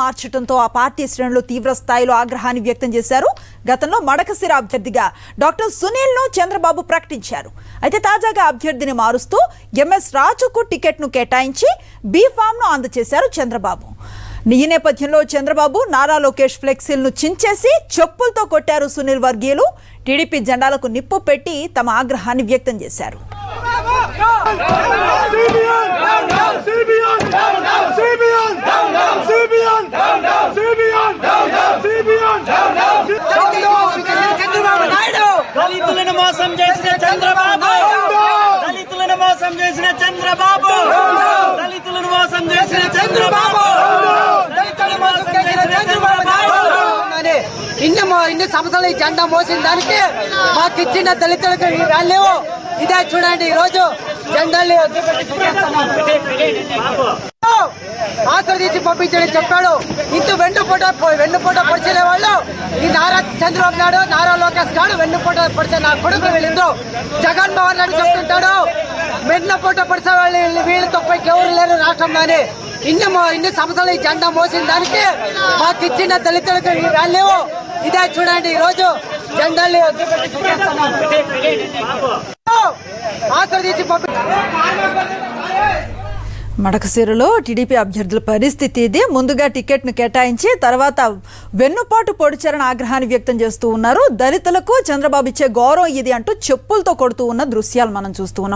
మార్చడంతో ఆ పార్టీ శ్రేణులు తీవ్ర స్థాయిలో ఆగ్రహాన్ని వ్యక్తం చేశారు. గతంలో మడకసిర అభ్యర్థిగా డాక్టర్ సునీల్ను చంద్రబాబు ప్రకటించారు. అయితే తాజాగా అభ్యర్థిని మారుస్తూ ఎంఎస్ రాజుకు టికెట్ను కేటాయించి బీ ఫామ్ను అందజేశారు చంద్రబాబు. ఈ నేపథ్యంలో చంద్రబాబు నారా లోకేష్ ఫ్లెక్సీలను చించేసి చెప్పులతో కొట్టారు సునీల్ వర్గీయులు. టీడీపీ జెండాలకు నిప్పు పెట్టి తమ ఆగ్రహాన్ని వ్యక్తం చేశారు CBN! CBN! CBN! CBN! CBN! Chandrababu Naidu దళితులను మోసం చేసిన చంద్రబాబు! దళితులను మోసం చేసిన చంద్రబాబు! దళితులను మోసం చేసిన చంద్రబాబు! దళితులను మోసం చేసిన చంద్రబాబు! అని ఇన్ని మో- ఇన్ని సంవత్సరాలు ఈ జెండా మోసిన దానికి మాకు ఇచ్చిన దళితులకు వాల్యూ ఇదే చూడండి ఈ రోజు జెండాలు ఆస్వాదించి పంపించని చెప్పాడు. ఇంత వెన్నుపూట వెన్నుపూట పొడిచే వాళ్ళు ఈ నారా చంద్రబాబు నాయుడు నారా లోకేష్ గారు వెన్నుపూట పొడిచే నా కొడుకు వీళ్ళిద్దరు జగన్మోహన్ రెడ్డి చెప్తుంటాడు వెన్నుపూట పొడిచే వాళ్ళు వీళ్ళు- వీళ్ళు తప్ప ఎవరు లేరు రాష్ట్రంలోని. ఇన్ని ఇన్ని సంవత్సరాలు ఈ జెండా మోసిన దానికి మాకు ఇచ్చిన దళితులకు వాల్యూ ఇదే చూడండి ఈ రోజు జెండాలు మడకసిరలో టీడీపీ అభ్యర్థుల పరిస్థితి ఇది. ముందుగా టికెట్ను కేటాయించి తర్వాత వెన్నుపాటు పొడిచారని ఆగ్రహాన్ని వ్యక్తం చేస్తూ ఉన్నారు. దళితులకు చంద్రబాబు ఇచ్చే గౌరవం ఇది అంటూ చెప్పులతో కొడుతూ ఉన్న దృశ్యాలు మనం చూస్తూ ఉన్నాం.